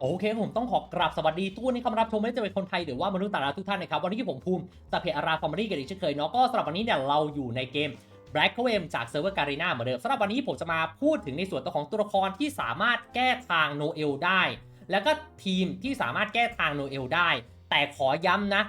โอเคผมต้องขอกราบสวัสดีทุกคนที่เข้ามารับชมไม่ว่าจะเป็นคนไทยหรือว่ามนุษย์ต่างดาวทุกท่านนะครับ วันนี้ผมภูมิสเปอาราฟอร์มารีกันอีกเช่นเคยเนาะก็สำหรับวันนี้เนี่ยเราอยู่ในเกม Black c o m จากเซิร์ฟเวอร์การีนาเหมือนเดิมสำหรับวันนี้ผมจะมาพูดถึงในส่วนตัวของตัวละครที่สามารถแก้ทางโนเอลได้ แล้วก็ทีมที่สามารถแก้ทางโนเอลได้ แต่ขอย้ำนะ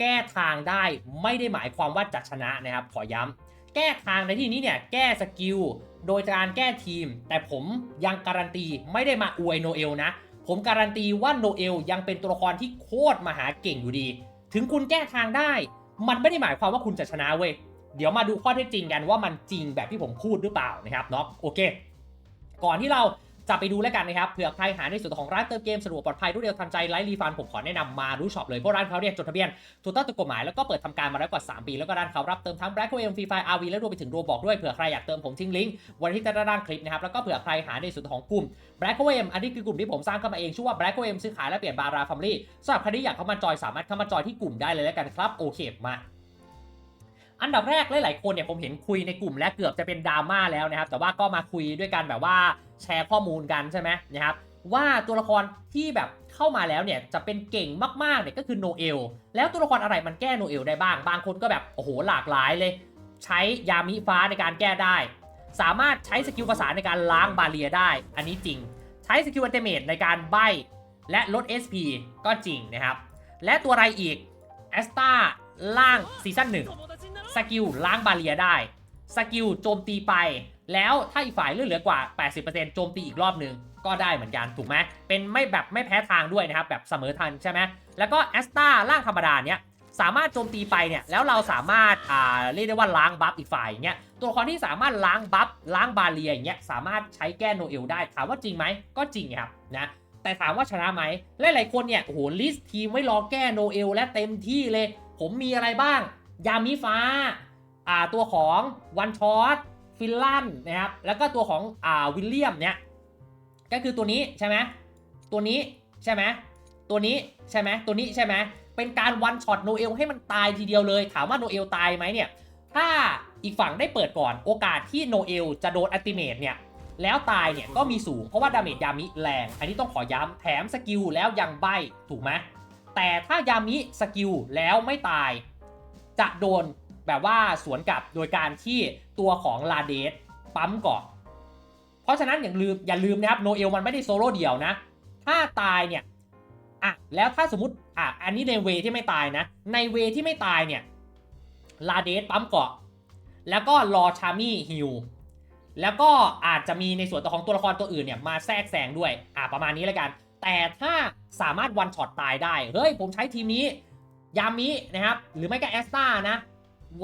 แก้ทางได้ไม่ได้หมายความว่าจะชนะนะครับขอย้ำแก้ทางในที่นี้เนี่ยแก้สกิลโดยการแก้ทีม แต่ผมยังการันตีไม่ได้มาอวยโนเอลนะ ผมการันตีว่าโนเอลยังเป็นตัวละครที่โคตรมหาเก่งอยู่ดี ถึงคุณแก้ทางได้ มันไม่ได้หมายความว่าคุณจะชนะเว้ย เดี๋ยวมาดูข้อเท็จจริงกันว่ามันจริงแบบที่ผมพูดหรือเปล่านะครับเนาะโอเค ก่อนที่เรา จะไปดูแล้วกันนะครับเผื่อใครหาในส่วนของร้านเติมเกมสะดวกปลอดภัยรวดเร็วทันใจไร้รีฟันผมขอแนะนำมารู้ช็อปเลยเพราะร้านเขาเนี่ยจดทะเบียนถูกต้องตามกฎหมายแล้วก็เปิดทำการมาแล้วกว่า 3 ปีแล้วก็ร้านเขารับเติมทั้ง Black o m Free Fire RV และรวมไปถึงโรบอกด้วยเผื่อใครอยากเติมผมทิ้งลิงก์วันที่ใต้ด้ร่านคลิปนะครับแล้วก็เผื่อใครหาในส่วนของกลุ่ม Black o m อันนี้คือกลุ่มที่ผมสร้างขึ้นมาเองชื่อว่า Black o m ซื้อขายและเปลี่ยนบาราฟ a มลี่สำหรับใครที่อยากเข้ามาจอยสามารถเข้ามาจอยที่กลุ่มได้เลยแล้วกันครับโอเคมาอันดับแรกหลายๆคนเนี่ยผมเห็นคุยในกลุ่มและเกือบจะเป็นดราม่าแล้วนะครับแต่ว่าก็มาคุยด้วยกันแบบว่า แชร์ข้อมูลกันใช่ไหมนะครับว่าตัวละครที่แบบเข้ามาแล้วเนี่ยจะเป็นเก่งมากๆเนี่ยก็คือโนเอลแล้วตัวละครอะไรมันแก้โนเอลได้บ้าง บางคนก็แบบโอ้โหหลากหลายเลย ใช้ยามิฟ้าในการแก้ได้ สามารถใช้สกิลภาษาในการล้างบาเรียได้ อันนี้จริง ใช้สกิลอัลเทเมทในการใบและลด SP ก็จริงนะครับ และตัวอะไรอีกแอสตาล่างซีซั่นหนึ่งสกิลล้างบาเรียได้ สกิลโจมตีไป แล้วถ้าอีกฝ่ายเลือดเหลือกว่า 80%โจมตีอีกรอบหนึ่งก็ได้เหมือนกันถูกไหมเป็นไม่แบบไม่แพ้ทางด้วยนะครับแบบเสมอทันใช่ไหมแล้วก็แอสตาล่างธรรมดาเนี้ยสามารถโจมตีไปเนี่ยแล้วเราสามารถอ่าเรียกได้ว่าล้างบัฟอีกฝ่ายเงี้ยตัวละครที่สามารถล้างบัฟล้างบาเรียอย่างเงี้ยสามารถใช้แก้โนเอลได้ถามว่าจริงไหมก็จริงครับนะแต่ถามว่าชนะไหมหลายๆคนเนี่ยโอ้โหลิสต์ทีมไว้รอแก้โนเอลและเต็มที่เลย ผมมีอะไรบ้าง ยามิฟ้าอ่าตัวของวันชอต ฟินลันนะครับ แล้วก็ตัวของอ่าวิลเลียมเนี่ย ก็คือตัวนี้ใช่ไหมตัวนี้ใช่ไหมตัวนี้ใช่ไหมตัวนี้ใช่ไหมเป็นการวันช็อตโนเอลให้มันตายทีเดียวเลย ถามว่าโนเอลตายไหมเนี่ย ถ้าอีกฝั่งได้เปิดก่อนโอกาสที่โนเอลจะโดนอัติเมทเนี่ยแล้วตายเนี่ยก็มีสูงเพราะว่าดาเมจยามิแรง อันนี้ต้องขอย้ำแถมสกิลแล้วยังใบถูกไหมแต่ถ้ายามิสกิลแล้วไม่ตาย จะโดน แบบว่าสวนกลับโดยการที่ตัวของลาเดสปั๊มก่อน เพราะฉะนั้นอย่าลืมอย่าลืมนะครับโนเอลมันไม่ได้โซโล่เดียวนะ ถ้าตายเนี่ยอะแล้วถ้าสมมติอะอันนี้ในเวที่ไม่ตายนะ ในเวที่ไม่ตายเนี่ยลาเดสปั๊มเกาะ แล้วก็รอชามี่ฮิลแล้วก็อาจจะมีในส่วนตัวของตัวละครตัวอื่นเนี่ยมาแทรกแซงด้วยอะประมาณนี้แล้วกัน แต่ถ้าสามารถวันช็อตตายได้ เฮ้ยผมใช้ทีมนี้ ยามินะครับ หรือไม่ก็แอสตานะ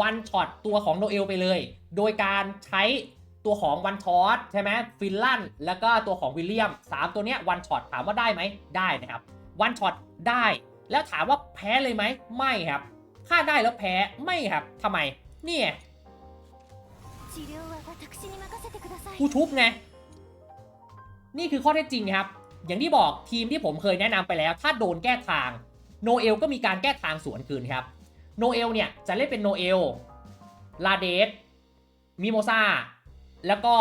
วันช็อตตัวของโนเอลไปเลย โดยการใช้ตัวของวันช็อตใช่ไหมฟินลันแล้วก็ตัวของวิลเลียม 3 ตัวเนี้ยวันช็อตถามว่าได้ไหมได้นะครับวันช็อตได้ แล้วถามว่าแพ้เลยไหมไม่ครับถ้าได้แล้วแพ้ไม่ครับทำไมเนี่ยกูทุบไงนี่คือข้อเท็จจริงครับ อย่างที่บอกทีมที่ผมเคยแนะนำไปแล้ว ถ้าโดนแก้ทางโนเอลก็มีการแก้ทางสวนคืนครับ โนเอลเนี่ยจะเล่นเป็นโนเอล ลาเดสมิโมซาแล้วก็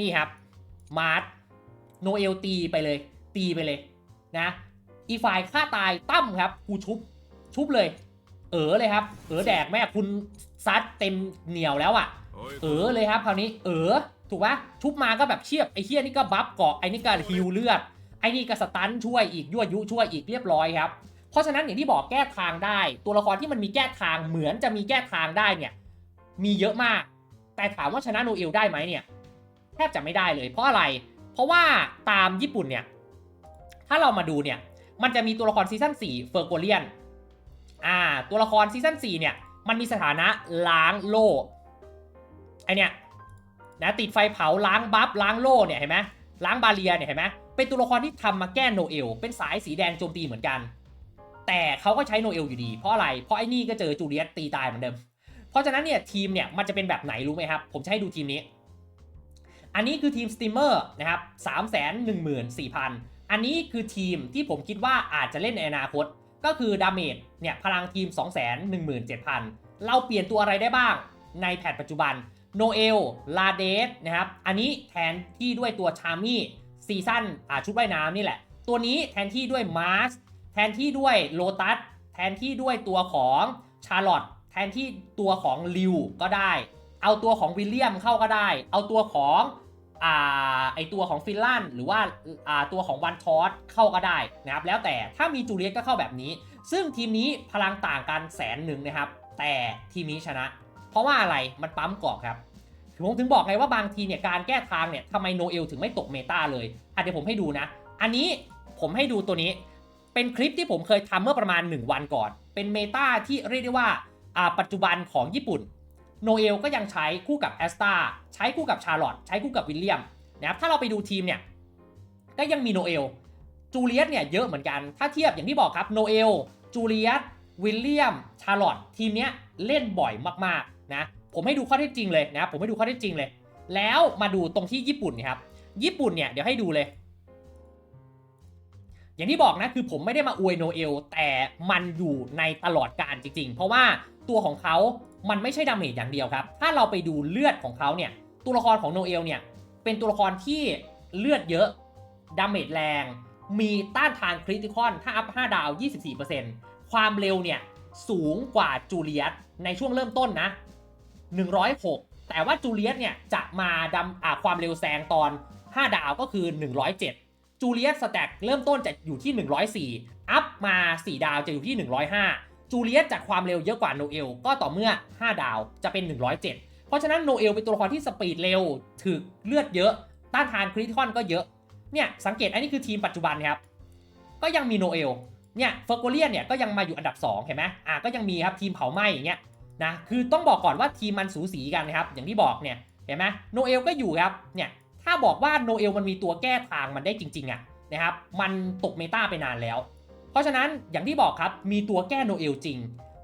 นี่ครับ มาร์ทโนเอลตีไปเลย ตีไปเลยนะ อีฝ่ายฆ่าตายตั้มครับกูชุบ ชุบเลย เออเลยครับ เออแดกแม่คุณซัดเต็มเหนียวแล้วอะ่ะ เออเลยครับคราวนี้ เออถูกปะชุบมาก็แบบเชียบไอ้เฮียนี่ก็บัฟเกาะไอ้นี่ก็ฮิวเลือดไอ้นี่ก็สตันช่วยอีกยั่วยุช่วยอีกเรียบร้อยครับ เพราะฉะนั้นอย่างที่บอกแก้ทางได้ ตัวละครที่มันมีแก้ทางเหมือนจะมีแก้ทางได้เนี่ยมีเยอะมาก แต่ถามว่าชนะโนเอลได้ไหมเนี่ยแทบจะไม่ได้เลย เพราะอะไร เพราะว่าตามญี่ปุ่นเนี่ยถ้าเรามาดูเนี่ยมันจะมีตัวละครซีซั่น4เฟอร์โกเลียนอ่าตัวละครซีซั่น4เนี่ยมันมีสถานะล้างโล่ไอเนี่ยนะติดไฟเผาล้างบัฟล้างโล่เนี่ยเห็นไหมล้างบาเรียเนี่ยเห็นไหมเป็นตัวละครที่ทำมาแก้โนเอลเป็นสายสีแดงโจมตีเหมือนกัน แต่เขาก็ใช้โนเอลอยู่ดี เพราะอะไร เพราะไอ้นี่ก็เจอจูเลียสตีตายเหมือนเดิม เพราะฉะนั้นเนี่ยทีมเนี่ยมันจะเป็นแบบไหนรู้ไหมครับ ผมจะให้ดูทีมนี้ อันนี้คือทีมสตีมเมอร์นะครับสามแสนหนึ่งหมื่นสี่พันอันนี้คือทีมที่ผมคิดว่าอาจจะเล่นในอนาคต ก็คือดาเมจเนี่ยพลังทีม 2 1 7 0 0 0 เราเปลี่ยนตัวอะไรได้บ้างในแพทปัจจุบันโนเอลลาเดสนะครับ อันนี้แทนที่ด้วยตัวชามี่ซีซั่นอาชุดว่ายน้ำนี่แหละ ตัวนี้แทนที่ด้วยมาร์ส ทนที่ด้วยโลตัสแทนที่ด้วยตัวของชาร์ลอตแทนที่ตัวของลิวก็ได้ เอาตัวของวิลเลียมเข้าก็ได้ เอาตัวของอ่าไอตัวของฟินแลนด์หรือว่าอ่าตัวของวันทอสเข้าก็ได้นะครับแล้วแต่ถ้ามีจูเลียสก็เข้าแบบนี้ ซึ่งทีมนี้พลังต่างกันแสนหนึ่งนะครับ แต่ทีมนี้ชนะ เพราะว่าอะไรมันปั๊มกรอบครับผมถึงบอกไงว่าบางทีเนี่ยการแก้ทางเนี่ยทำไมโนเอลถึงไม่ตกเมตาเลยอะเดี๋ยวผมให้ดูนะ อันนี้ผมให้ดูตัวนี้ เป็นคลิปที่ผมเคยทำเมื่อประมาณ 1 วันก่อน เป็นเมตาที่เรียกได้ว่าปัจจุบันของญี่ปุ่น โนเอลก็ยังใช้คู่กับแอสตาใช้คู่กับชาร์ลอตใช้คู่กับวิลเลียมนะครับถ้าเราไปดูทีมเนี่ยก็ยังมีโนเอลจูเลียสเนี่ยเยอะเหมือนกัน ถ้าเทียบอย่างที่บอกครับโนเอลจูเลียสวิลเลียม ชาร์ลอตทีมเนี้ยเล่นบ่อยมากๆนะผมให้ดูข้อเท็จจริงเลยนะผมให้ดูข้อเท็จจริงเลย แล้วมาดูตรงที่ญี่ปุ่นนยครับญี่ปุ่นเนี่ยเดี๋ยวให้ดูเลย อย่างที่บอกนะคือผมไม่ได้มาอวยโนเอลแต่มันอยู่ในตลอดการจริง ๆ เพราะว่าตัวของเขามันไม่ใช่ดาเมจอย่างเดียวครับ ถ้าเราไปดูเลือดของเขาเนี่ยตัวละครของโนเอลเนี่ยเป็นตัวละครที่เลือดเยอะดาเมจแรง มีต้านทานคริติคอนถ้าอัพ 5 ดาว 24%ความเร็วเนี่ยสูงกว่าจูเลียสในช่วงเริ่มต้นนะ 106 แต่ว่าจูเลียสเนี่ยจะมาดำอ่าความเร็วแซงตอน 5 ดาวก็คือ 107 จูเลียสสแต็กเริ่มต้นจะอยู่ที่ 104 อัพมา 4 ดาวจะอยู่ที่ 105 จูเลียสจากความเร็วเยอะกว่าโนเอลก็ต่อเมื่อ 5 ดาวจะเป็น 107 เพราะฉะนั้นโนเอลเป็นตัวละครที่สปีดเร็วถึกเลือดเยอะ ต้านทานคริติคอนก็เยอะ เนี่ยสังเกตอันนี้คือทีมปัจจุบันครับ ก็ยังมีโนเอล เนี่ยเฟอร์โกเลียนเนี่ยก็ยังมาอยู่อันดับ 2 เห็นไหมอะก็ยังมีครับทีมเผาไหม้อย่างเงี้ยนะ คือต้องบอกก่อนว่าทีมมันสูสีกันนะครับ อย่างที่บอกเนี่ย เห็นไหมโนเอลก็อยู่ครับ เนี่ย ถ้าบอกว่าโนเอลมันมีตัวแก้ทางมันได้จริงๆอะนะครับ มันตกเมตาไปนานแล้ว เพราะฉะนั้นอย่างที่บอกครับ มีตัวแก้โนเอลจริง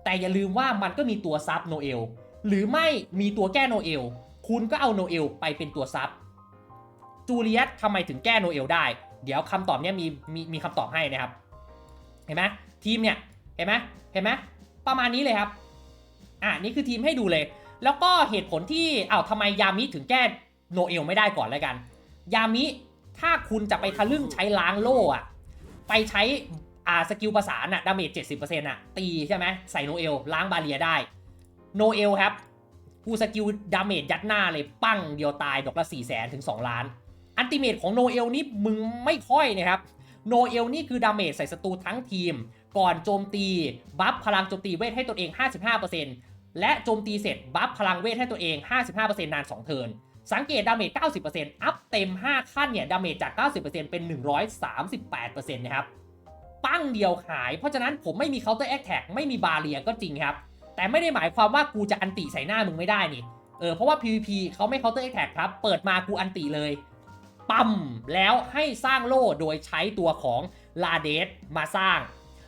แต่อย่าลืมว่ามันก็มีตัวซับโนเอล หรือไม่มีตัวแก้โนเอล คุณก็เอาโนเอลไปเป็นตัวซับ จูเลียสทำไมถึงแก้โนเอลได้ เดี๋ยวคำตอบเนี้ยมีมีมีคำตอบให้นะครับ เห็นไหมทีมเนี่ยเห็นไหมเห็นไหมประมาณนี้เลยครับ อะนี่คือทีมให้ดูเลย แล้วก็เหตุผลที่อ้าวทำไมยามิถึงแก้ โนเอลไม่ได้ก่อนเลยกัน ยามิ ถ้าคุณจะไปทะลึ่งใช้ล้างโล่อะไปใช้อ่าสกิลประสานอะดาเมจ70%อะตีใช่ไหมใส่โนเอลล้างบาเรียได้ โนเอลครับกูสกิลดาเมจยัดหน้าเลยปั้งเดียวตายดอกละ4 0 0 0 0 ถึง 2 ล้าน อันติเมตของโนเอลนี่มึงไม่ค่อยนะครับ โนเอลนี่คือดาเมจใส่ศัตรูทั้งทีม ก่อนโจมตี บัฟพลังโจมตีเวทให้ตัวเอง 55%และโจมตีเสร็จบัฟพลังเวทให้ตัวเอง 55%นาน 2 เทิร์น สังเกตดาเมจ 90%อัพเต็ม 5 ขั้นเนี่ยดาเมจจาก 90%เป็น 138%นะครับปั้งเดียวหาย เพราะฉะนั้นผมไม่มี counter attack ไม่มีบาเรียก็จริงครับ แต่ไม่ได้หมายความว่ากูจะอันติใส่หน้ามึงไม่ได้นี่เออเพราะว่า PVP เขาไม่ counter attack ครับ เปิดมากูอันติเลย ปั๊มแล้วให้สร้างโล่โดยใช้ตัวของลาเดสมาสร้าง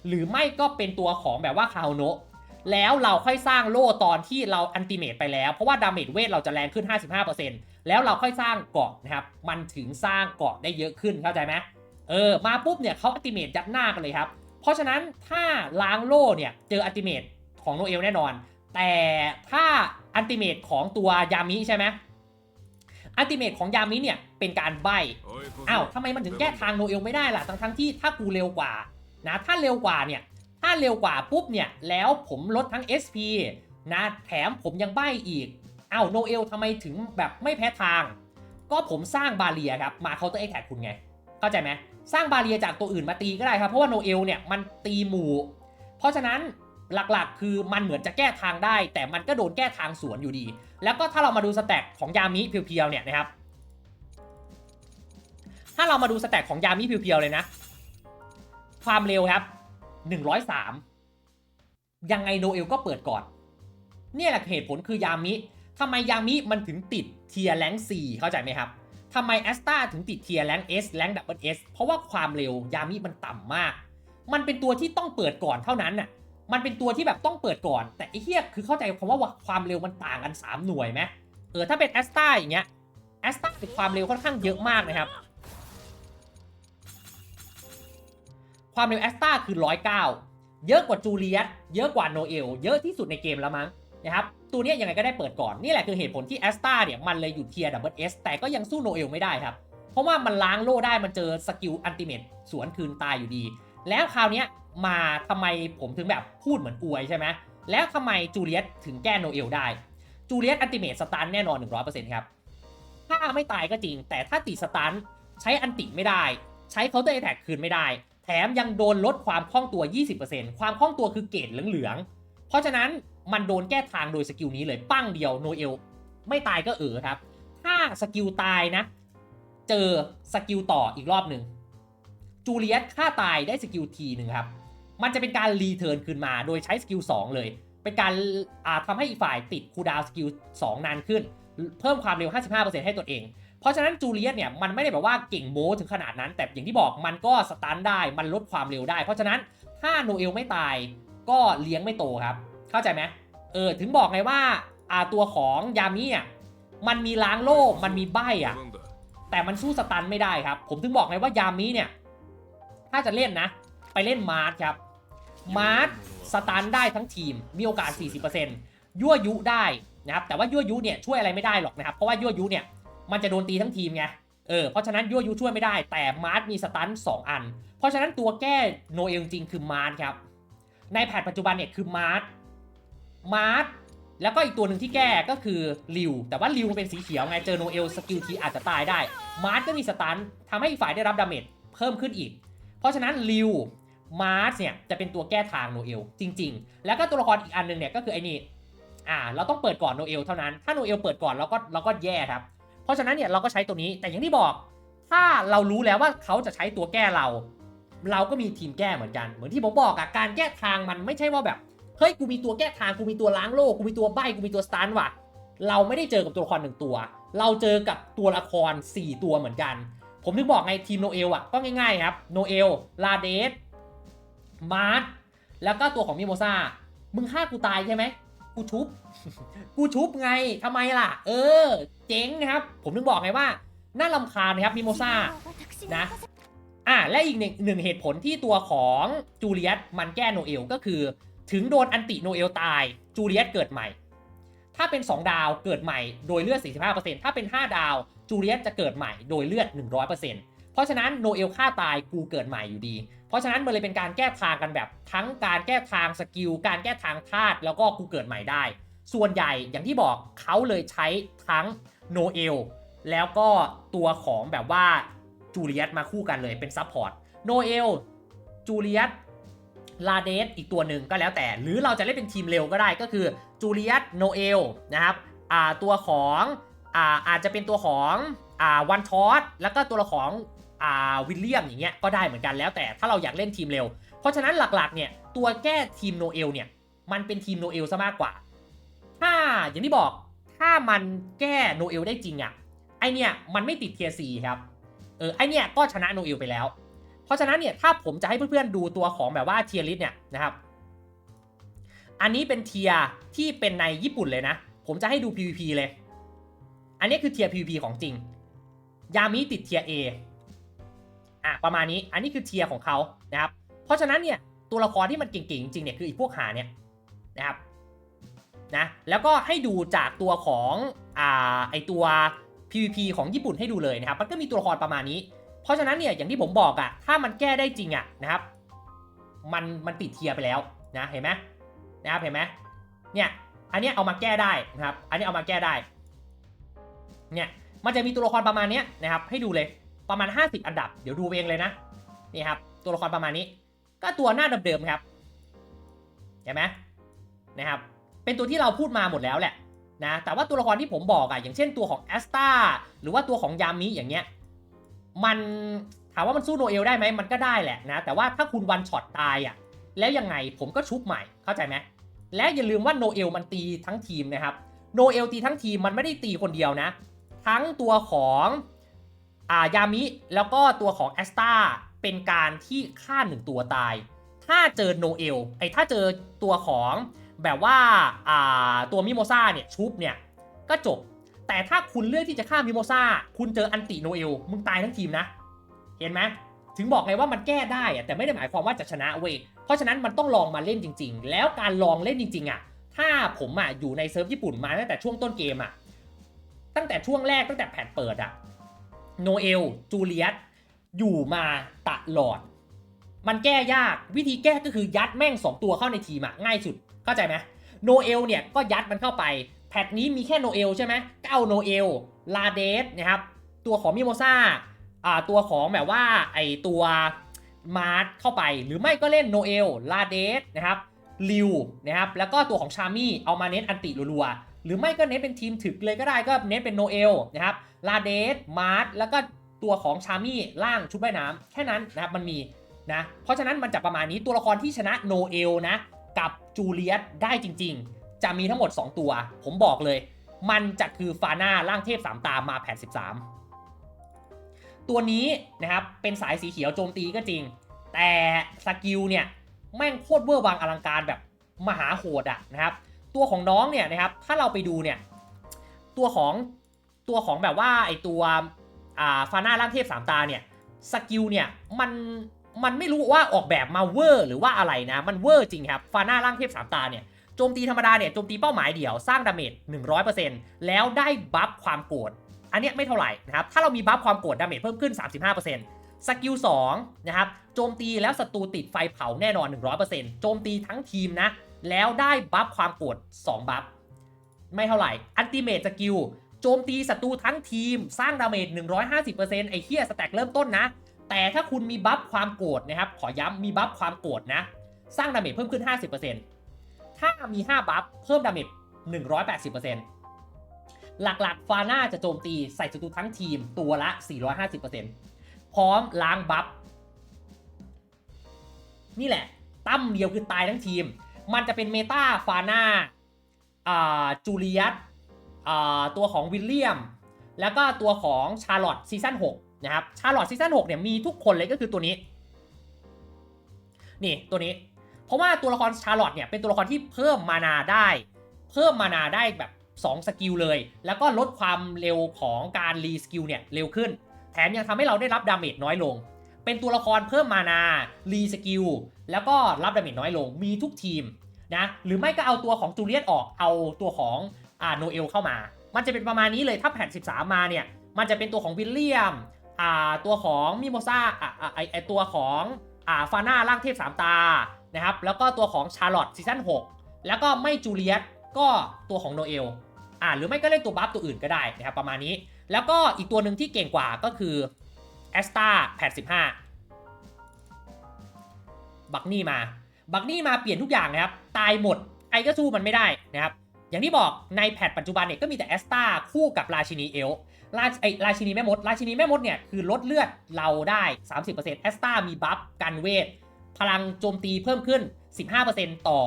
หรือไม่ก็เป็นตัวของแบบว่าคาวโนะ แล้วเราค่อยสร้างโล่ตอนที่เราอันติเมตไปแล้ว เพราะว่าดาเมจเวทเราจะแรงขึ้น 55%แล้วเราค่อยสร้างเกาะนะครับ มันถึงสร้างเกาะได้เยอะขึ้นเข้าใจไหมเออ มาปุ๊บเนี่ยเขาอันติเมตยัดหน้ากันเลยครับ เพราะฉะนั้นถ้าล้างโล่เนี่ยเจออันติเมตของโนเอลแน่นอน แต่ถ้าอันติเมตของตัวยามิใช่ไหมอันติเมตของยามิเนี่ยเป็นการใบอ้าวทำไมมันถึงแก้ทางโนเอลไม่ได้ล่ะ ทั้งทั้งๆที่ถ้ากูเร็วกว่านะถ้าเร็วกว่าเนี่ย ถ้าเร็วกว่าปุ๊บเนี่ยแล้วผมลดทั้ง SP นะแถมผมยังใบอีกอ้าวโนเอลทำไมถึงแบบไม่แพ้ทาง ก็ผมสร้างบาเรียครับมาเคาน์เตอร์เอ็กแท็กคุณไง เข้าใจไหมสร้างบาเรียจากตัวอื่นมาตีก็ได้ครับ เพราะว่าโนเอลเนี่ยมันตีหมู่ เพราะฉะนั้นหลักๆ คือมันเหมือนจะแก้ทางได้ แต่มันก็โดนแก้ทางสวนอยู่ดี แล้วก็ถ้าเรามาดูสแต็กของยามิเพียวๆเนี่ยนะครับถ้าเรามาดูสแต็กของยามิเพียวๆเลยนะ ความเร็วครับ 103 ยังไงโนเอลก็เปิดก่อน เนี่ยแหละเหตุผลคือยามิทำไมยามิมันถึงติดเทียร์แรง4เข้าใจไหมครับทำไมแอสตาถึงติดเทียร์แรง S แรงดับเบิล S เพราะว่าความเร็วยามิมันต่ำมาก มันเป็นตัวที่ต้องเปิดก่อนเท่านั้นน่ะมันเป็นตัวที่แบบต้องเปิดก่อน แต่ไอ้เหี้ยคือเข้าใจคำว่าความเร็วมันต่างกัน 3 หน่วยไหมเออถ้าเป็นแอสตาอย่างเงี้ยแอสตาเป็นความเร็วค่อนข้างเยอะมากนะครับ ความเร็วแอสตาคือ 109 เยอะกว่าจูเลียสเยอะกว่าโนเอลเยอะที่สุดในเกมแล้วมั้งนะครับตัวนี้ยังไงก็ได้เปิดก่อน นี่แหละคือเหตุผลที่แอสตาเนี่ยมันเลยอยู่เทียร์ดับเบิลเอสแต่ก็ยังสู้โนเอลไม่ได้ครับ เพราะว่ามันล้างโล่ได้มันเจอสกิลอันติเมตสวนคืนตายอยู่ดี แล้วคราวนี้มาทำไมผมถึงแบบพูดเหมือนอวยใช่ไหมแล้วทำไมจูเลียตถึงแก้โนเอลได้จูเลียตอันติเมตสตันแน่นอน 100%ครับถ้าไม่ตายก็จริง แต่ถ้าติดสตันใช้อันติไม่ได้ ใช้เคาน์เตอร์แท็กคืนไม่ได้ แถมยังโดนลดความคล่องตัว 20%ความคล่องตัวคือเกรดเหลืองๆ เพราะฉะนั้นมันโดนแก้ทางโดยสกิลนี้เลยปั้งเดียวโนเอลไม่ตายก็เออครับ ถ้าสกิลตายนะ เจอสกิลต่ออีกรอบหนึ่งจูเลียตฆ่าตายได้สกิลทีหนึ่งครับ มันจะเป็นการรีเทิร์นคืนมาโดยใช้สกิล2เลย เป็นการอ่าทำให้อีกฝ่ายติดคูดาวสกิล2นานขึ้น เพิ่มความเร็ว 55%ให้ตัวเอง ราะฉะนั้นจูเลียตเนี่ยมันไม่ได้แบบว่าเก่งโม้ถึงขนาดนั้น แต่อย่างที่บอกมันก็สตันได้มันลดความเร็วได้ เพราะฉะนั้นถ้าโนเอลไม่ตายก็เลี้ยงไม่โตครับ เข้าใจไหมเออถึงบอกไงว่าอ่าตัวของยามิอะมันมีล้างโลกมันมีใบอะแต่มันสู้สตันไม่ได้ครับ ผมถึงบอกไงว่ายามิเนี่ยถ้าจะเล่นนะ ไปเล่นมาร์ทครับมาร์ทสตันได้ทั้งทีมมีโอกาส 40%ยั่วยุได้นะครับแต่ว่ายั่วยุเนี่ยช่วยอะไรไม่ได้หรอกนะครับเพราะว่ายั่วยุเนี่ย มันจะโดนตีทั้งทีมไงเออเพราะฉะนั้นยั่วยุช่วยไม่ได้ แต่มาร์ทมีสตัน2อัน เพราะฉะนั้นตัวแก้โนเอลจริงคือมาร์ทครับ ในแพทปัจจุบันเนี่ยคือมาร์ทมาร์ทแล้วก็อีกตัวหนึ่งที่แก้ก็คือริว แต่ว่าริวมันเป็นสีเขียวไง เจอโนเอลสกิลทีอาจจะตายได้ มาร์ทก็มีสตันทำให้อีกฝ่ายได้รับดาเมจเพิ่มขึ้นอีก เพราะฉะนั้นริวมาร์สเนี่ยจะเป็นตัวแก้ทางโนเอลจริง ๆ แล้วก็ตัวละครอีกอันหนึ่งเนี่ยก็คือไอ้นี่อ่าเราต้องเปิดก่อนโนเอลเท่านั้น ถ้าโนเอลเปิดก่อนเราก็เราก็แย่ครับ เพราะฉะนั้นเนี่ยเราก็ใช้ตัวนี้แต่อย่างที่บอก ถ้าเรารู้แล้วว่าเขาจะใช้ตัวแก้เรา เราก็มีทีมแก้เหมือนกันเหมือนที่ผมบอกอะการแก้ทางมันไม่ใช่ว่าแบบเฮ้ยกูมีตัวแก้ทางกูมีตัวล้างโลกกูมีตัวใบกูมีตัวสตันว่ะเราไม่ได้เจอกับตัวละครหนึ่งตัว เราเจอกับตัวละคร 4 ตัวเหมือนกัน ผมถึงบอกไงทีมโนเอลอะก็ง่ายๆครับโนเอลลาเดสมาร์ทแล้วก็ตัวของมิโมซามึงฆ่ากูตายใช่ไหม กูชุบ กูชุบไงทำไมล่ะ เออ เจ๋งนะครับ ผมถึงบอกไงว่า น่าลำคาญนะครับมิโมซานะอะและอีกหนึ่งหนึ่งเหตุผลที่ตัวของจูเลียตมันแก้โนเอลก็คือ ถึงโดนอันติโนเอลตายจูเลียตเกิดใหม่ ถ้าเป็น 2 ดาวเกิดใหม่โดยเลือด 45%ถ้าเป็น 5 ดาวจูเลียตจะเกิดใหม่โดยเลือด 100% เพราะฉะนั้นโนเอลฆ่าตายกูเกิดใหม่อยู่ดี เพราะฉะนั้นมันเลยเป็นการแก้ทางกันแบบ ทั้งการแก้ทางสกิล การแก้ทางธาตุแล้วก็กูเกิดใหม่ได้ ส่วนใหญ่อย่างที่บอกเขาเลยใช้ทั้งโนเอลแล้วก็ตัวของแบบว่าจูเลียตมาคู่กันเลยเป็นซัพพอร์ตโนเอลจูเลียตลาเดสอีกตัวหนึ่งก็แล้วแต่ หรือเราจะเล่นเป็นทีมเร็วก็ได้ก็คือจูเลียตโนเอลนะครับอ่าตัวของอ่าอาจจะเป็นตัวของอ่าวันทอสแล้วก็ตัวละของ อ่าวิลเลียมอย่างเงี้ยก็ได้เหมือนกันแล้วแต่ถ้าเราอยากเล่นทีมเร็ว เพราะฉะนั้นหลักๆเนี่ยตัวแก้ทีมโนเอลเนี่ยมันเป็นทีมโนเอลซะมากกว่า ถ้าอย่างที่บอกถ้ามันแก้โนเอลได้จริงอะ่ะไอเนี่ยมันไม่ติดเทียร์ครับเออไอเนี่ยก็ชนะโนเอลไปแล้ว เพราะฉะนั้นเนี่ยถ้าผมจะให้เพื่อนๆดูตัวของแบบว่าเทียริสเนี่ยนะครับอันนี้เป็นเทียที่เป็นในญี่ปุ่นเลยนะ ผมจะให้ดู PVP เลย อันนี้คือเทีย PVP ของจริง ยามิติดเทีย A อะประมาณนี้อันนี้คือเทียร์ของเขานะครับ เพราะฉะนั้นเนี่ยตัวละครที่มันเก่งๆจริงๆเนี่ยคืออีพวกหาเนี่ยนะครับนะแล้วก็ให้ดูจากตัวของอ่าไอตัว PVP ของญี่ปุ่นให้ดูเลยนะครับมันก็มีตัวละครประมาณนี้ เพราะฉะนั้นเนี่ยอย่างที่ผมบอกอะถ้ามันแก้ได้จริงอะนะครับ มันมันติดเทียร์ไปแล้วนะเห็นไหมนะครับเห็นไหมเนี่ยอันนี้เอามาแก้ได้นะครับ อันนี้เอามาแก้ได้เนี่ยมันจะมีตัวละครประมาณนี้นะครับให้ดูเลย ประมาณ 50 อันดับ เดี๋ยวดูเองเลยนะ นี่ครับ ตัวละครประมาณนี้ ก็ตัวหน้าเดิมๆครับ เห็นไหมนะครับ เป็นตัวที่เราพูดมาหมดแล้วแหละนะ แต่ว่าตัวละครที่ผมบอกอะอย่างเช่นตัวของแอสตาหรือว่าตัวของยามิอย่างเงี้ย มันถามว่ามันสู้โนเอลได้ไหมมันก็ได้แหละนะ แต่ว่าถ้าคุณวันช็อตตายอะแล้วยังไงผมก็ชุบใหม่ เข้าใจไหม และอย่าลืมว่าโนเอลมันตีทั้งทีมนะครับ โนเอลตีทั้งทีมมันไม่ได้ตีคนเดียวนะ ทั้งตัวของ อ่ายามิ แล้วก็ตัวของแอสตาเป็นการที่ฆ่าหนึ่งตัวตาย ถ้าเจอโนเอลไอ้ถ้าเจอตัวของแบบว่าอ่าตัวมิโมซาเนี่ยชุบเนี่ยก็จบ แต่ถ้าคุณเลือกที่จะฆ่ามิโมซาคุณเจออันติโนเอลมึงตายทั้งทีมนะ เห็นไหมถึงบอกไงว่ามันแก้ได้อะแต่ไม่ได้หมายความว่าจะชนะเว้ยเพราะฉะนั้นมันต้องลองมาเล่นจริง ๆ แล้วการลองเล่นจริง ๆอะถ้าผมอะอยู่ในเซิร์ฟญี่ปุ่นมาตั้งแต่ช่วงต้นเกมอะตั้งแต่ช่วงแรกตั้งแต่แพทเปิดอะ โนเอล จูเลียตอยู่มาตลอด มันแก้ยากวิธีแก้ก็คือยัดแม่ง 2 ตัวเข้าในทีมอะง่ายสุดเข้าใจไหมโนเอลเนี่ยก็ยัดมันเข้าไป แพทนี้มีแค่โนเอลใช่ไหมก็เอาโนเอล ลาเดสนะครับ ตัวของมิโมซาอ่าตัวของแบบว่าไอตัวมาร์ทเข้าไป หรือไม่ก็เล่นโนเอล ลาเดสนะครับลิวนะครับแล้วก็ตัวของชามี่เอามาเน้นอันติรัวๆ หรือไม่ก็เน้นเป็นทีมถึกเลยก็ได้ก็เน้นเป็นโนเอลนะครับลาเดสมาร์ทแล้วก็ตัวของชามี่ล่างชุดว่ายน้ำแค่นั้นนะครับมันมีนะเพราะฉะนั้นมันจะประมาณนี้ตัวละครที่ชนะโนเอลนะกับจูเลียตได้จริง ๆ จะมีทั้งหมด 2 ตัว ผมบอกเลย มันจะคือฟาน่าร่างเทพ 3 ตามาแผ่น13 ตัวนี้นะครับเป็นสายสีเขียวโจมตีก็จริง แต่สกิลเนี่ยแม่งโคตรเวอร์วังอลังการแบบมหาโหดอะนะครับ ตัวของน้องเนี่ยนะครับถ้าเราไปดูเนี่ยตัวของตัวของแบบว่าไอตัวอ่าฟาน่าร่างเทพสามตาเนี่ยสกิลเนี่ยมันมันไม่รู้ว่าออกแบบมาเวอร์หรือว่าอะไรนะ มันเวอร์จริงครับฟาน่าร่างเทพสามตาเนี่ยโจมตีธรรมดาเนี่ยโจมตีเป้าหมายเดี่ยวสร้างดาเมจ100%แล้วได้บัฟความโกรธอันเนี้ยไม่เท่าไหร่นะครับถ้าเรามีบัฟความโกรธดาเมจเพิ่มขึ้น 35%สกิล2นะครับโจมตีแล้วศัตรูติดไฟเผาแน่นอน 100%โจมตีทั้งทีมนะ แล้วได้บัฟความโกรธ2บัฟไม่เท่าไหร่อันติเมตสกิลโจมตีศัตรูทั้งทีม สร้างดาเมจ 150%ไอ้เฮียสแต็กเริ่มต้นนะ แต่ถ้าคุณมีบัฟความโกรธนะครับ ขอย้ำมีบัฟความโกรธนะ สร้างดาเมจเพิ่มขึ้น 50%ถ้ามี 5 บัฟเพิ่มดาเมจ 180%หลักๆ ฟาน่าจะโจมตีใส่ศัตรูทั้งทีมตัวละ 450%พร้อมล้างบัฟนี่แหละตั้มเดียวคือตายทั้งทีม มันจะเป็นเมตาฟาน่าจูเลียตตัวของวิลเลียม แล้วก็ตัวของชาร์ลอตซีซั่น6นะครับชาร์ลอตซีซั่น6เนี่ยมีทุกคนเลยก็คือตัวนี้ นี่ตัวนี้ เพราะว่าตัวละครชาร์ลอตเนี่ยเป็นตัวละครที่เพิ่มมานาได้ เพิ่มมานาได้แบบ 2 สกิลเลย แล้วก็ลดความเร็วของการรีสกิลเนี่ยเร็วขึ้น แถมยังทำให้เราได้รับดาเมจน้อยลง เป็นตัวละครเพิ่มมานารีสกิล แล้วก็รับดาเมจน้อยลงมีทุกทีมนะหรือไม่ก็เอาตัวของจูเลียตออกเอาตัวของอ่าโนเอลเข้ามา มันจะเป็นประมาณนี้เลยถ้าแผ่น 13 มาเนี่ย มันจะเป็นตัวของวิลเลียมอ่าตัวของมิโมซาอ่าไอไอตัวของอ่าฟาน่าร่างเทพสามตานะครับแล้วก็ตัวของชาร์ลอตซีซั่น6 แล้วก็ไม่จูเลียตก็ตัวของโนเอลอ่าหรือไม่ก็เล่นตัวบัฟตัวอื่นก็ได้นะครับประมาณนี้ แล้วก็อีกตัวหนึ่งที่เก่งกว่าก็คือแอสตาแพด15 บักนี่มา บักนี่มาเปลี่ยนทุกอย่างนะครับ ตายหมด ไอก็สู้มันไม่ได้นะครับ อย่างที่บอกในแพทปัจจุบันเนี่ยก็มีแต่แอสตาคู่กับราชินีเอลราชไอราชินีแม่มด ราชินีแม่มดเนี่ยคือลดเลือดเราได้ 30%แอสตามีบัฟกันเวท พลังโจมตีเพิ่มขึ้น 15%ต่อ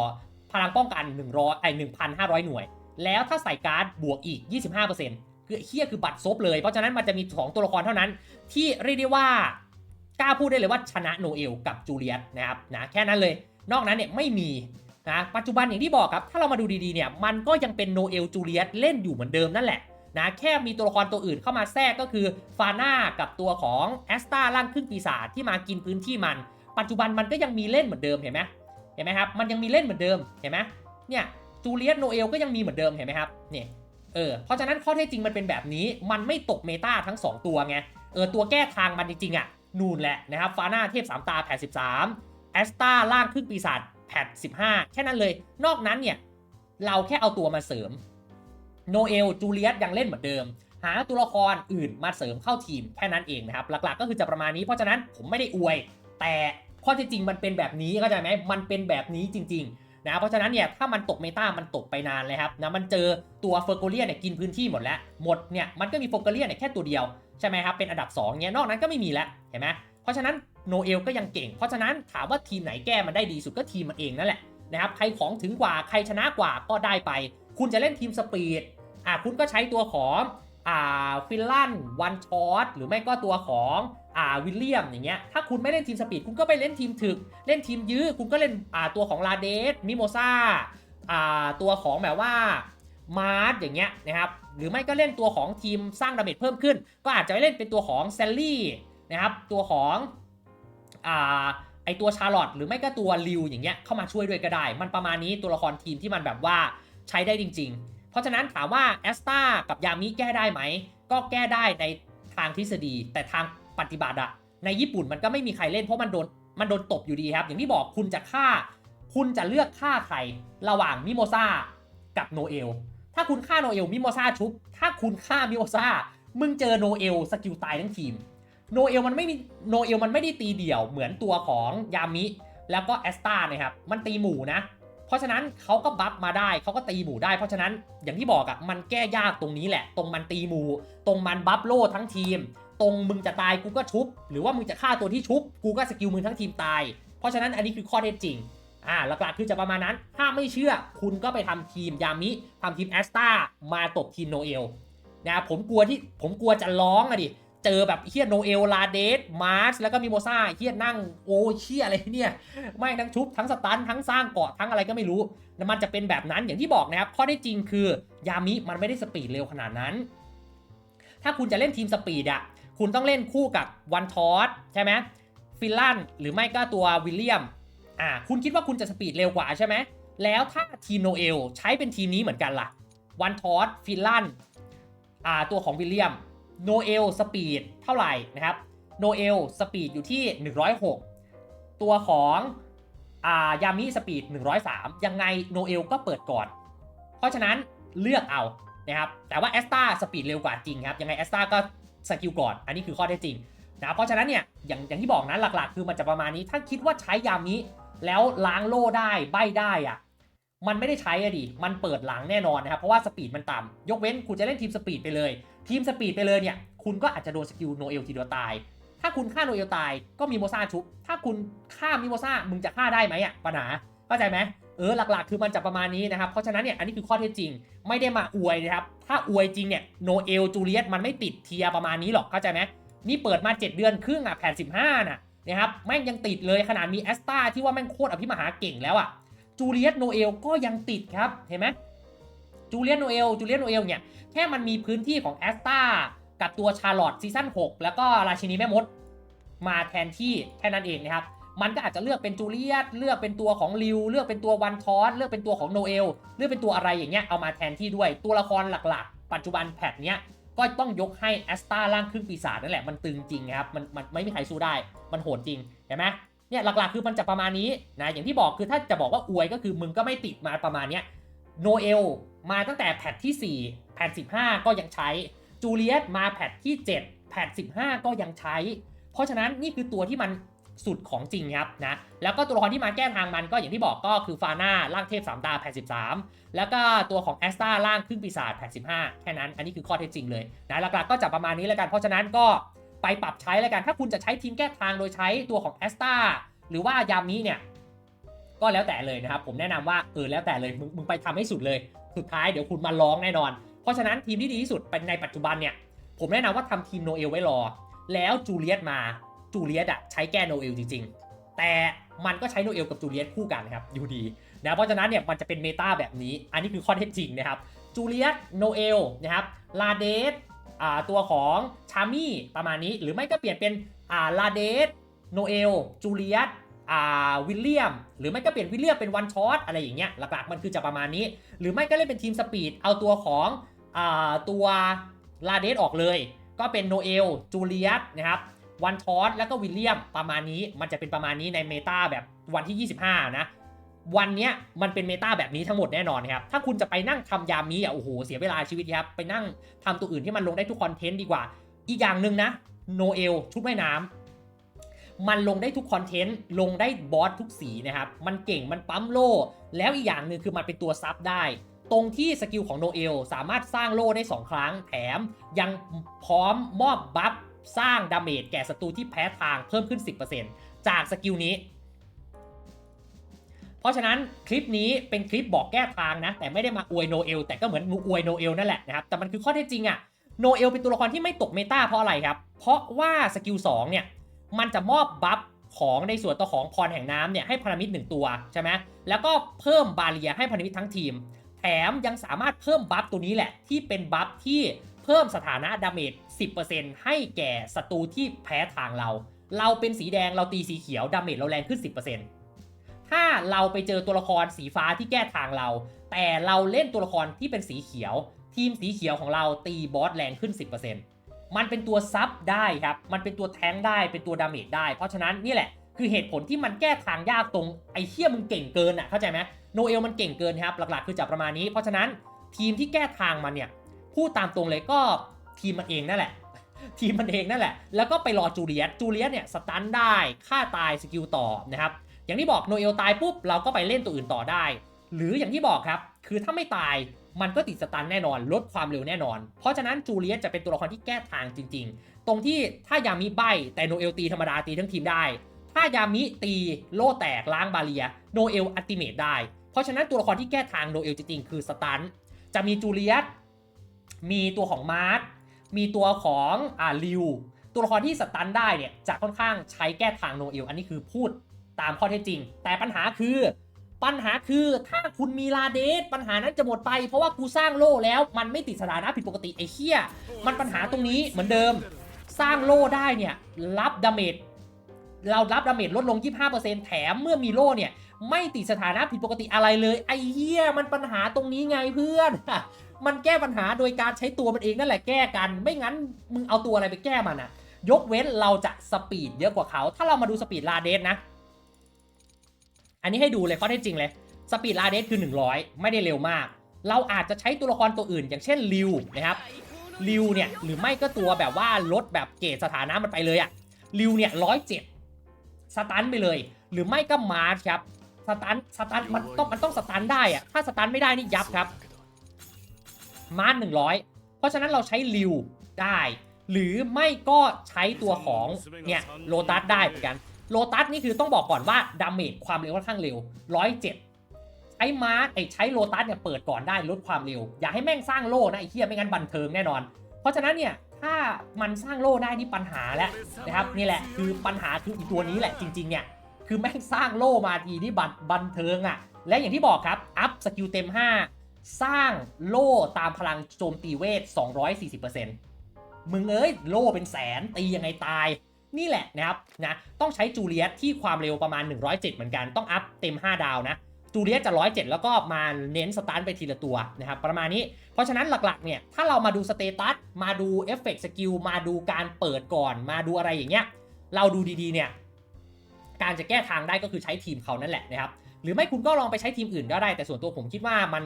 พลังป้องกัน 100ไอ1,500 หน่วย แล้วถ้าใส่การ์ดบวกอีก 25%คือเฮียคือบัตรซบเลย เพราะฉะนั้นมันจะมี 2 ตัวละครเท่านั้น ที่เรียกได้ว่า กล้าพูดได้เลยว่าชนะโนเอลกับจูเลียตนะครับนะแค่นั้นเลย นอกนั้นเนี่ยไม่มีนะปัจจุบันอย่างที่บอกครับ ถ้าเรามาดูดีๆเนี่ยมันก็ยังเป็นโนเอลจูเลียตเล่นอยู่เหมือนเดิมนั่นแหละนะแค่มีตัวละครตัวอื่นเข้ามาแทรกก็คือฟาน่ากับตัวของแอสตาล่างครึ่งปีศาจที่มากินพื้นที่มัน ปัจจุบันมันก็ยังมีเล่นเหมือนเดิมเห็นไหมเห็นไหมครับมันยังมีเล่นเหมือนเดิมเห็นไหมเนี่ยจูเลียตโนเอลก็ยังมีเหมือนเดิมเห็นไหมครับเนี่ยเออเพราะฉะนั้นข้อเท็จจริงมันเป็นแบบนี้มันไม่ตกเมตาทั้ง 2 ตัวไงเออตัวแก้ทางมันจริงๆอะ นูนแหละนะครับฟาน่าเทพ3ตาแพท13แอสตาล่างครึ่งปีศาจแพท15แค่นั้นเลย นอกนั้นเนี่ย เราแค่เอาตัวมาเสริม โนเอลจูเลียตยังเล่นเหมือนเดิม หาตัวละครอื่นมาเสริมเข้าทีมแค่นั้นเองนะครับ หลักๆ ก็คือจะประมาณนี้เพราะฉะนั้นผมไม่ได้อวย แต่ข้อท็จจริงมันเป็นแบบนี้เข้าใจไหมมันเป็นแบบนี้จริง ๆ นะเพราะฉะนั้นเนี่ยถ้ามันตกเมตามันตกไปนานเลยครับนะมันเจอตัวเฟอร์โกเลียเนี่ยกินพื้นที่หมดแล้วหมดเนี่ยมันก็มีเฟอร์โกเลียเนี่ยแค่ตัวเดียว ใช่ไหมครับ เป็นอันดับ2เนี่ยนอกนั้นก็ไม่มีแล้วเห็นไหมเพราะฉะนั้นโนเอลก็ยังเก่ง เพราะฉะนั้นถามว่าทีมไหนแก้มันได้ดีสุดก็ทีมมันเองนั่นแหละนะครับใครของถึงกว่าใครชนะกว่าก็ได้ไป คุณจะเล่นทีมสปีดอ่าคุณก็ใช้ตัวของอ่าฟิลลันวันชอตหรือไม่ก็ตัวของอ่าวิลเลียมอย่างเงี้ยถ้าคุณไม่เล่นทีมสปีดคุณก็ไปเล่นทีมถึก เล่นทีมยื้อคุณก็เล่นอ่าตัวของลาเดสมิโมซาอ่าตัวของแบบว่ามาร์ทอย่างเงี้ยนะครับหรือไม่ก็เล่นตัวของทีมสร้างดาเมจเพิ่มขึ้น ก็อาจจะเล่นเป็นตัวของแซลลี่นะครับ ตัวของอ่าไอตัวชาร์ลอตหรือไม่ก็ตัวลิวอย่างเงี้ยเข้ามาช่วยด้วยก็ได้ มันประมาณนี้ตัวละครทีมที่มันแบบว่าใช้ได้จริง ๆ เพราะฉะนั้นถามว่าแอสตากับยามิแก้ได้ไหม ก็แก้ได้ในททางทฤษฎี แต่ทางปฏิบัติอะในญี่ปุ่นมันก็ไม่มีใครเล่นเพราะมันโดนมันโดนตบอยู่ดีครับ อย่างที่บอกคุณจะฆ่า คุณจะเลือกฆ่าใครระหว่างมิโมซากับโนเอล ถ้าคุณฆ่าโนเอลมิโมซาชุบ ถ้าคุณฆ่ามิโมซามึงเจอโนเอลสกิลตายทั้งทีม โนเอลมันไม่มีโนเอลมันไม่ได้ตีเดี่ยวเหมือนตัวของยามิ แล้วก็แอสตานะครับ มันตีหมู่นะ เพราะฉะนั้นเขาก็บัฟมาได้เขาก็ตีหมู่ได้ เพราะฉะนั้นอย่างที่บอกอะมันแก้ยากตรงนี้แหละ ตรงมันตีหมู่ ตรงมันบัฟโล่ทั้งทีม ตรงมึงจะตายกูก็ชุบ หรือว่ามึงจะฆ่าตัวที่ชุบ กูก็สกิลมึงทั้งทีมตาย เพราะฉะนั้นอันนี้คือข้อเท็จจริง อ่าหลักๆคือจะประมาณนั้น ถ้าไม่เชื่อคุณก็ไปทำทีมยามิทำทีมแอสตามาตบทีมโนเอลนะผมกลัวที่ผมกลัวจะร้องอะดิเจอแบบเฮียโนเอลลาเดสมาร์ชแล้วก็มิโมซาเฮียนั่งโอเฮียอะไรเนี่ยไม่ทั้งชุบทั้งสตันทั้งสร้างเกาะทั้งอะไรก็ไม่รู้มันจะเป็นแบบนั้นอย่างที่บอกนะครับข้อได้จริงคือยามิมันไม่ได้สปีดเร็วขนาดนั้น ถ้าคุณจะเล่นทีมสปีดอะคุณต้องเล่นคู่กับวันทอสใช่ไหมฟิลลันหรือไม่ก็ตัววิลเลียม อ่าคุณคิดว่าคุณจะสปีดเร็วกว่าใช่ไหมแล้วถ้าทีมโนเอลใช้เป็นทีมนี้เหมือนกันล่ะวันทอสฟิลลันอ่าตัวของวิลเลียมโนเอลสปีดเท่าไหร่นะครับโนเอลสปีดอยู่ที่ 106 ตัวของอ่ายามิสปีด 103 ยังไงโนเอลก็เปิดก่อน เพราะฉะนั้นเลือกเอานะครับแต่ว่าแอสตาสปีดเร็วกว่าจริงครับยังไงแอสตาก็สกิลก่อน อันนี้คือข้อเท็จจริงนะเพราะฉะนั้นเนี่ยอย่างอย่างที่บอกนะหลักๆ คือมันจะประมาณนี้ถ้าคิดว่าใช้ยามิ แล้วล้างโล่ได้ใบได้อะมันไม่ได้ใช้อะดิ มันเปิดหลังแน่นอนนะครับ เพราะว่าสปีดมันต่ำ ยกเว้นคุณจะเล่นทีมสปีดไปเลย ทีมสปีดไปเลยเนี่ย คุณก็อาจจะโดนสกิลโนเอลทีเดียวตาย ถ้าคุณฆ่าโนเอลตายก็มีโมซาชุบ ถ้าคุณฆ่ามิโมซามึงจะฆ่าได้ไหมอะปัญหา เข้าใจไหมเออหลักๆ คือมันจะประมาณนี้นะครับ เพราะฉะนั้นเนี่ยอันนี้คือข้อเท็จจริง ไม่ได้มาอวยนะครับ ถ้าอวยจริงเนี่ยโนเอลจูเลียตมันไม่ติดเทียประมาณนี้หรอก เข้าใจไหมนี่เปิดมา 7 เดือนครึ่งอะแผ่น15น่ะ นะครับแม่งยังติดเลยขนาดมีแอสตาที่ว่าแม่งโคตรอภิมหาเก่งแล้วอะจูเลียตโนเอลก็ยังติดครับเห็นไหมจูเลียตโนเอลจูเลียตโนเอลเนี่ยแค่มันมีพื้นที่ของแอสตากับตัวชาร์ลอตซีซั่น6 แล้วก็ราชินีแม่มด มาแทนที่แค่นั้นเองนะครับมันก็อาจจะเลือกเป็นจูเลียตเลือกเป็นตัวของลิวเลือกเป็นตัววันทอสเลือกเป็นตัวของโนเอลเลือกเป็นตัวอะไรอย่างเงี้ยเอามาแทนที่ด้วยตัวละครหลักๆ ปัจจุบันแพทเนี้ย ก็ต้องยกให้แอสตาล่างครึ่งปีศาจนั่นแหละมันตึงจริงครับมันมันไม่มีใครสู้ได้มันโหดจริงเห็นไหมเนี่ยหลักๆคือมันจะประมาณนี้นะอย่างที่บอกคือถ้าจะบอกว่าอวยก็คือมึงก็ไม่ติดมาประมาณเนี้ยโนเอลมาตั้งแต่แพทที่ 4 แพท 15 ก็ยังใช้ จูเลียตมาแพทที่ 7 แพท 15 ก็ยังใช้ เพราะฉะนั้นนี่คือตัวที่มัน สุดของจริงครับนะแล้วก็ตัวละครที่มาแก้ทางมันก็อย่างที่บอกก็คือฟาน่าร่างเทพสามตาแพท13แล้วก็ตัวของแอสตาร่างครึ่งปีศาจแพท15แค่นั้นอันนี้คือข้อเท็จจริงเลยนะหลักๆก็จะประมาณนี้แล้วกันเพราะฉะนั้นก็ไปปรับใช้แล้วกันถ้าคุณจะใช้ทีมแก้ทางโดยใช้ตัวของแอสตาหรือว่ายามนี้เนี่ยก็แล้วแต่เลยนะครับ ผมแนะนำว่าเออแล้วแต่เลยมึงมึงไปทำให้สุดเลย สุดท้ายเดี๋ยวคุณมาร้องแน่นอน เพราะฉะนั้นทีมที่ดีที่สุดเป็นในปัจจุบันเนี่ย ผมแนะนำว่าทำทีมโนเอลไว้รอ แล้วจูเลียตมา จูเลียตอะใช้แก้โนเอลจริง ๆ แต่มันก็ใช้โนเอลกับจูเลียตคู่กันนะครับอยู่ดีนะเพราะฉะนั้นเนี่ยมันจะเป็นเมตาแบบนี้ อันนี้คือข้อเท็จจริงนะครับจูเลียตโนเอลนะครับลาเดสอ่าตัวของชามี่ประมาณนี้ หรือไม่ก็เปลี่ยนเป็นอ่าลาเดสโนเอลจูเลียตอ่าวิลเลียม หรือไม่ก็เปลี่ยนวิลเลียมเป็นวันช็อตอะไรอย่างเงี้ยหลักๆมันคือจะประมาณนี้ หรือไม่ก็เล่นเป็นทีมสปีดเอาตัวของอ่าตัวลาเดสออกเลย ก็เป็นโนเอลจูเลียตนะครับ วันทอสแล้วก็วิลเลียมประมาณนี้มันจะเป็นประมาณนี้ในเมตาแบบวันที่ 25 นะ วันนี้มันเป็นเมตาแบบนี้ทั้งหมดแน่นอนครับ ถ้าคุณจะไปนั่งทำยามนี้อะโอ้โหเสียเวลาชีวิตครับ ไปนั่งทำตัวอื่นที่มันลงได้ทุกคอนเทนต์ดีกว่า อีกอย่างหนึ่งนะโนเอลชุดว่ายน้ำมันลงได้ทุกคอนเทนต์ลงได้บอสทุกสีนะครับมันเก่งมันปั๊มโล่แล้วอีกอย่างหนึ่งคือมันเป็นตัวซับได้ตรงที่สกิลของโนเอลสามารถสร้างโล่ได้ 2 ครั้งแถมยังพร้อมมอบบัฟ สร้างดาเมจแก่ศัตรูที่แพ้ทางเพิ่มขึ้น 10%จากสกิลนี้ เพราะฉะนั้นคลิปนี้เป็นคลิปบอกแก้ทางนะ แต่ไม่ได้มาอวยโนเอลแต่ก็เหมือนอวยโนเอลนั่นแหละนะครับ แต่มันคือข้อเท็จจริงอะโนเอลเป็นตัวละครที่ไม่ตกเมตาเพราะอะไรครับ เพราะว่าสกิล2เนี่ยมันจะมอบบัฟของในส่วนตัวของพรแห่งน้ำเนี่ยให้พารามิดหนึ่งตัวใช่ไหมแล้วก็เพิ่มบาเรียให้พารามิดทั้งทีม แถมยังสามารถเพิ่มบัฟตัวนี้แหละ ที่เป็นบัฟที่เพิ่มสถานะดาเมจ 10%ให้แก่ศัตรูที่แพ้ทางเรา เราเป็นสีแดงเราตีสีเขียวดาเมจเราแรงขึ้น 10%ถ้าเราไปเจอตัวละครสีฟ้าที่แก้ทางเรา แต่เราเล่นตัวละครที่เป็นสีเขียว ทีมสีเขียวของเราตีบอสแรงขึ้น 10%มันเป็นตัวซับได้ครับ มันเป็นตัวแทงได้เป็นตัวดาเมจได้ เพราะฉะนั้นนี่แหละคือเหตุผลที่มันแก้ทางยากตรงไอ้เฮี้ยมึงเก่งเกินอะเข้าใจไหมโนเอลมันเก่งเกินครับหลักๆคือจับประมาณนี้ เพราะฉะนั้นทีมที่แก้ทางมันเนี่ยพูดตามตรงเลยก็ ทีมมันเองนั่นแหละ ทีมมันเองนั่นแหละ แล้วก็ไปรอจูเลียสจูเลียสเนี่ยสตันได้ฆ่าตายสกิลต่อนะครับอย่างที่บอกโนเอลตายปุ๊บเราก็ไปเล่นตัวอื่นต่อได้ หรืออย่างที่บอกครับ คือถ้าไม่ตายมันก็ติดสตันแน่นอน ลดความเร็วแน่นอน เพราะฉะนั้นจูเลียสจะเป็นตัวละครที่แก้ทางจริง ๆ ตรงที่ถ้ายามิใบแต่โนเอลตีธรรมดาตีทั้งทีมได้ ถ้ายามิตีโล่แตกล้างบาเลียโนเอลอัติเมตได้ เพราะฉะนั้นตัวละครที่แก้ทางโนเอลจริงๆคือสตัน จะมีจูเลียสมีตัวของมาร์ท มีตัวของอ่าลิวตัวละครที่สตันได้เนี่ยจะค่อนข้างใช้แก้ทางโนเอลอันนี้คือพูดตามข้อเท็จจริง แต่ปัญหาคือ ปัญหาคือถ้าคุณมีลาเดสปัญหานั้นจะหมดไป เพราะว่ากูสร้างโล่แล้วมันไม่ติดสถานะผิดปกติไอ้เหี้ย มันปัญหาตรงนี้เหมือนเดิม สร้างโล่ได้เนี่ยรับดาเมจเรารับดาเมจลดลง 25%แถมเมื่อมีโล่เนี่ย ไม่ติดสถานะผิดปกติอะไรเลย ไอ้เหี้ยมันปัญหาตรงนี้ไงเพื่อน มันแก้ปัญหาโดยการใช้ตัวมันเองนั่นแหละแก้กัน ไม่งั้นมึงเอาตัวอะไรไปแก้มันอะยกเว้นเราจะสปีดเยอะกว่าเขา ถ้าเรามาดูสปีดลาเดสนะ อันนี้ให้ดูเลยข้อเท็จจริงเลย สปีดลาเดสคือ 100 ไม่ได้เร็วมาก เราอาจจะใช้ตัวละครตัวอื่น อย่างเช่นริวนะครับริวเนี่ยหรือไม่ก็ตัวแบบว่าลดแบบเกรดสถานะมันไปเลยอะริวเนี่ยร้อยเจ็ดสตันไปเลย หรือไม่ก็มาร์ชครับสตันสตันมันต้องมันต้องสตันได้อะถ้าสตันไม่ได้นี่ยับครับ มาร์หนึ่งร้อยเพราะฉะนั้นเราใช้ริวได้ หรือไม่ก็ใช้ตัวของเนี่ยโลตัสได้เหมือนกันโลตัสนี่คือต้องบอกก่อนว่าดาเมจความเร็วค่อนข้างเร็วร้อยเจ็ดใช้มาร์ไอ้ใช้โลตัสเนี่ยเปิดก่อนได้ลดความเร็ว อย่าให้แม่งสร้างโล่นะไอ้เหี้ยไม่งั้นบันเทิงแน่นอน เพราะฉะนั้นเนี่ยถ้ามันสร้างโล่ได้นี่ปัญหาแล้วนะครับนี่แหละคือปัญหาคืออีตัวนี้แหละจริงๆเนี่ยคือแม่งสร้างโล่มาทีนี่บันบันเทิงอะ่ะและอย่างที่บอกครับอัพสกิลเต็ม 5 สร้างโล่ตามพลังโจมตีเวท 240%มึงเอ้ยโล่เป็นแสนตียังไงตาย นี่แหละนะครับนะต้องใช้จูเลียสที่ความเร็วประมาณ 107 เหมือนกันต้องอัพเต็ม 5 ดาวนะจูเลียสจะ 107 แล้วก็มาเน้นสตาร์ทไปทีละตัวนะครับประมาณนี้ เพราะฉะนั้นหลักๆเนี่ยถ้าเรามาดูสเตตัสมาดูเอฟเฟกต์สกิลมาดูการเปิดก่อนมาดูอะไรอย่างเงี้ยเราดูดีๆเนี่ยการจะแก้ทางได้ก็คือใช้ทีมเขานั่นแหละนะครับ หรือไม่คุณก็ลองไปใช้ทีมอื่นก็ได้ แต่ส่วนตัวผมคิดว่ามัน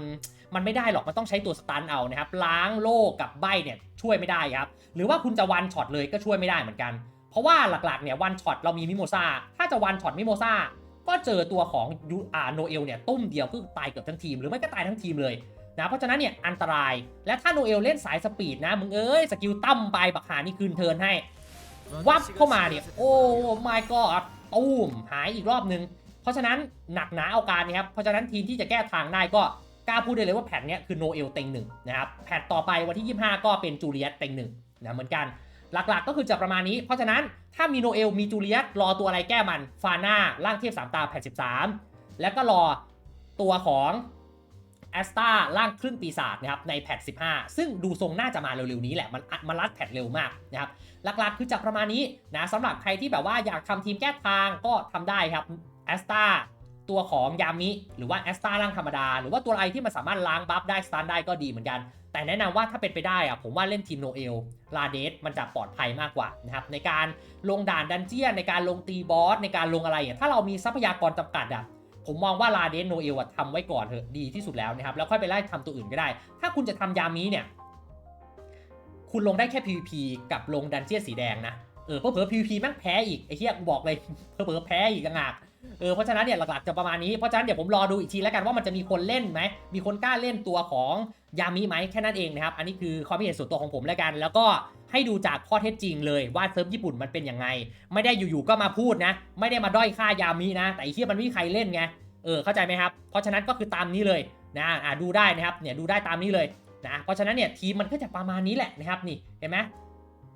มันไม่ได้หรอก มันต้องใช้ตัวสตันเอานะครับ ล้างโล่กับใบเนี่ยช่วยไม่ได้ครับ หรือว่าคุณจะวันช็อตเลยก็ช่วยไม่ได้เหมือนกัน เพราะว่าหลักๆเนี่ยวันช็อตเรามีมิโมซาถ้าจะวันช็อตมิโมซาก็เจอตัวของยูอ่าโนเอลเนี่ยตุ้มเดียวก็ตายเกือบทั้งทีม หรือไม่ก็ตายทั้งทีมเลยนะเพราะฉะนั้นเนี่ยอันตรายและถ้าโนเอลเล่นสายสปีดนะมึงเอ้ยสกิลตั้มไปบักหานี่คืนเทินให้ วับเข้ามาเนี่ยโอ้ my god ตูมหายอีกรอบนึง เพราะฉะนั้นหนักหนาเอาการนะครับ เพราะฉะนั้นทีมที่จะแก้ทางได้ก็กล้าพูดได้เลยว่าแพทเนี้คือโนเอลเต็งหนึ่งนะครับแพทต่อไปวันที่ 25 ก็เป็นจูเลียสเต็งหนึ่งนะเหมือนกันหลักๆ ก็คือจะประมาณนี้ เพราะฉะนั้นถ้ามีโนเอลมีจูเลียสรอตัวอะไรแก้มันฟาน่าร่างเทพสามตาแพท13 แล้วก็รอตัวของแอสตาร่างครึ่งปีศาจนะครับในแพท15 ซึ่งดูทรงน่าจะมาเร็วๆนี้แหละมันมันรัดแพทเร็วมากนะครับหลักๆ คือจากประมาณนี้นะสำหรับใครที่แบบว่าอยากทำทีมแก้ทางก็ทำได้ครับ แอสตาตัวของยามิ หรือว่าแอสตาร่างธรรมดา หรือว่าตัวอะไรที่มันสามารถล้างบัฟได้สตันได้ก็ดีเหมือนกัน แต่แนะนำว่าถ้าเป็นไปได้อะผมว่าเล่นทีมโนเอลลาเดสมันจะปลอดภัยมากกว่านะครับในการลงด่านดันเจียนในการลงตีบอสในการลงอะไรอะถ้าเรามีทรัพยากรจำกัดอะผมมองว่าลาเดสโนเอลทำไว้ก่อนเถอะดีที่สุดแล้วนะครับแล้วค่อยไปไล่ทำตัวอื่นก็ได้ ถ้าคุณจะทำยามิเนี่ยคุณลงได้แค่ PVP กับลงดันเจียนสีแดงนะเออเพอเผลอ PVP แม่งแพ้อีกไอ้เหี้ยบอกเลยเพอเผลอแพ้อีกต่างหาก เออเพราะฉะนั้นเนี่ยหลักๆจะประมาณนี้ เพราะฉะนั้นเดี๋ยวผมรอดูอีกทีแล้วกันว่ามันจะมีคนเล่นไหม มีคนกล้าเล่นตัวของยามิไหมแค่นั้นเองนะครับ อันนี้คือความเห็นส่วนตัวของผมแล้วกัน แล้วก็ให้ดูจากข้อเท็จจริงเลยว่าเซิร์ฟญี่ปุ่นมันเป็นยังไง ไม่ได้อยู่ๆก็มาพูดนะ ไม่ได้มาด้อยค่ายามินะ แต่อ้เหี้ยมันไม่มีใครเล่นไง เออเข้าใจไหมครับ เพราะฉะนั้นก็คือตามนี้เลยนะอ่าดูได้นะครับ เนี่ยดูได้ตามนี้เลยนะ เพราะฉะนั้นเนี่ยทีมมันก็จะประมาณนี้แหละนะครับนี่เห็นไหม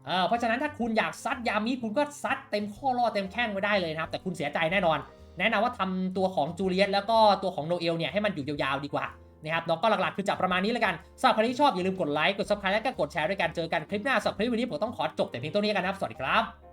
เออเพราะฉะนั้นถ้าคุณอยากซัดยามิคุณก็ซัดเต็มข้อล่อเต็มแข้งไว้ได้เลยนะครับแต่คุณเสียใจแน่นอน แนะนำว่าทำตัวของจูเลียตแล้วก็ตัวของโนเอลเนี่ยให้มันอยู่ยาวๆดีกว่านะครับเนาะก็หลักๆ คือจับประมาณนี้แล้วกันสำหรับใครที่ชอบอย่าลืมกดไลค์กดซับสไครต์และก็กดแชร์ด้วยกันเจอกันคลิปหน้าสำหรับคลิปวันนี้ผมต้องขอจบแต่เพียงเท่านี้กันนะครับสวัสดีครับ